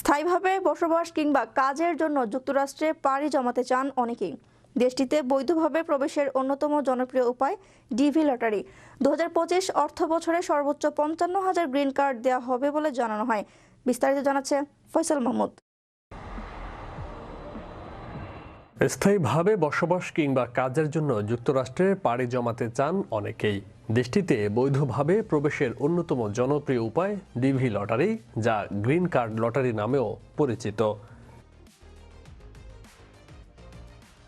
স্থায়ীভাবে বসবাস কিংবা কাজের জন্য যুক্তরাষ্ট্রে পাড়ি জমাতে চান অনেকেই। দেশটিতে বৈধভাবে প্রবেশের অন্যতম জনপ্রিয় উপায় ডিভি লটারি। দু হাজার পঁচিশ অর্থ বছরে সর্বোচ্চ পঞ্চান্ন হাজার গ্রিন কার্ড দেওয়া হবে বলে জানানো হয়। বিস্তারিত জানাচ্ছে ফয়সাল মাহমুদ। স্থায়ীভাবে বসবাস কিংবা কাজের জন্য যুক্তরাষ্ট্রে পাড়ি জমাতে চান অনেকেই। দেশটিতে বৈধভাবে প্রবেশের অন্যতম জনপ্রিয় উপায় ডিভি লটারি, যা গ্রিন কার্ড লটারি নামেও পরিচিত।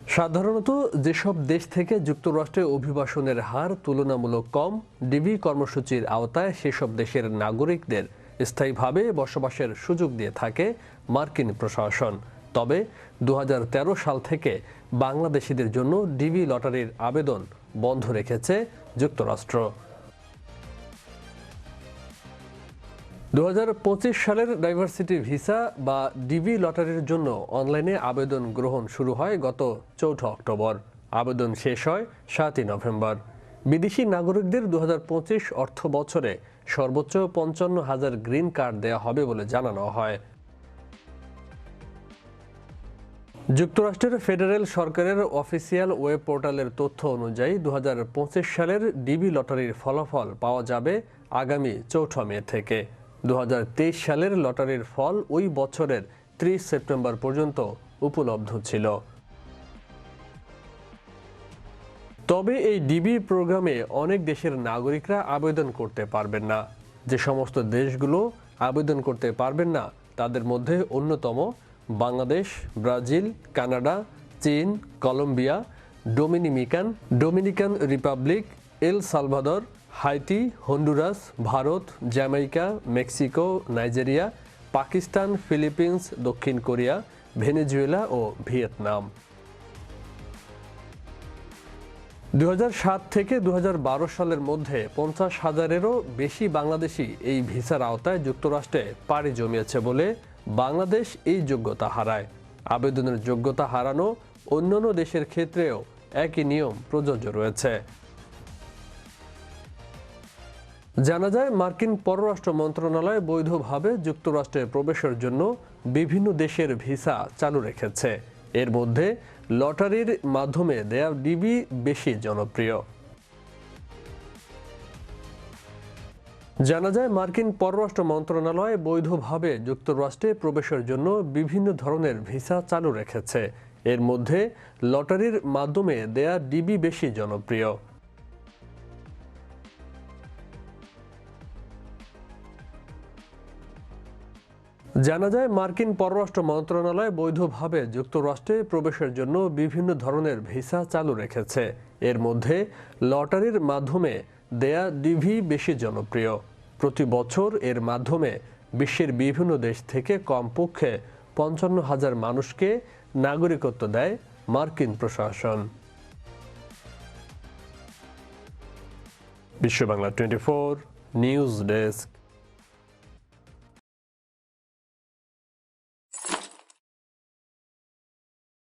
সাধারণত যেসব দেশ থেকে যুক্তরাষ্ট্রে অভিবাসনের হার তুলনামূলক কম ডিবি কর্মসূচির আওতায় সেসব দেশের নাগরিকদের স্থায়ীভাবে বসবাসের সুযোগ দিয়ে থাকে মার্কিন প্রশাসন। তবে দু হাজার তেরো সাল থেকে বাংলাদেশিদের জন্য ডিবি লটারির আবেদন বন্ধ রেখেছে যুক্তরাষ্ট্র। দু হাজার পঁচিশ সালের ডাইভার্সিটি ভিসা বা ডিবি লটারির জন্য অনলাইনে আবেদন গ্রহণ শুরু হয় গত চৌঠা অক্টোবর। আবেদন শেষ হয় সাতই নভেম্বর। বিদেশি নাগরিকদের দু হাজার পঁচিশ অর্থ বছরে সর্বোচ্চ পঞ্চান্ন হাজার গ্রিন কার্ড দেওয়া হবে বলে জানানো হয়। যুক্তরাষ্ট্রের ফেডারেল সরকারের অফিসিয়াল ওয়েব পোর্টালের তথ্য অনুযায়ী দু হাজার পঁচিশ সালের ডিবি লটারির ফলাফল পাওয়া যাবে আগামী চৌঠা মে থেকে। দু সালের লটারির ফল ওই বছরের ত্রিশ সেপ্টেম্বর পর্যন্ত উপলব্ধ ছিল। তবে এই ডিবি প্রোগ্রামে অনেক দেশের নাগরিকরা আবেদন করতে পারবেন না। যে সমস্ত দেশগুলো আবেদন করতে পারবেন না, তাদের মধ্যে অন্যতম বাংলাদেশ, ব্রাজিল, কানাডা, চীন, Colombia, Dominican, Dominican Republic, El Salvador Haiti Honduras, Bharat, Jamaica, Mexico, Nigeria, Pakistan, Philippines, দক্ষিণ কোরিয়া, ভেনেজুয়েলা ও ভিয়েতনাম। দু হাজার সাত থেকে দু হাজার বারো সালের মধ্যে পঞ্চাশ হাজারেরও বেশি বাংলাদেশি এই ভিসার আওতায় যুক্তরাষ্ট্রে পাড়ি জমিয়েছে বলে বাংলাদেশ এই যোগ্যতা হারায়। আবেদনের যোগ্যতা হারানো অন্যান্য দেশের ক্ষেত্রেও একই নিয়ম প্রযোজ্য রয়েছে। জানা যায়, মার্কিন পররাষ্ট্র মন্ত্রণালয় বৈধভাবে যুক্তরাষ্ট্রে প্রবেশের জন্য বিভিন্ন দেশের ভিসা চালু রেখেছে। এর মধ্যে লটারির মাধ্যমে দেয়া ডিবি বেশি জনপ্রিয়। জানা যায়, মার্কিন পররাষ্ট্র মন্ত্রণালয় বৈধভাবে যুক্তরাষ্ট্রে প্রবেশের জন্য বিভিন্ন ধরনের ভিসা চালু রেখেছে। এর মধ্যে লটারির মাধ্যমে দেয়া ডিবি বেশি জনপ্রিয়। জানা যায়, মার্কিন পররাষ্ট্র মন্ত্রণালয় বৈধভাবে যুক্তরাষ্ট্রে প্রবেশের জন্য বিভিন্ন ধরনের ভিসা চালু রেখেছে। এর মধ্যে লটারির মাধ্যমে দেয়া ডিভি বেশি জনপ্রিয়। প্রতি বছর এর মাধ্যমে বিশ্বের বিভিন্ন দেশ থেকে কমপক্ষে পঞ্চান্ন হাজার মানুষকে নাগরিকত্ব দেয় মার্কিন প্রশাসন। Bishwa Bangla twenty four news desk.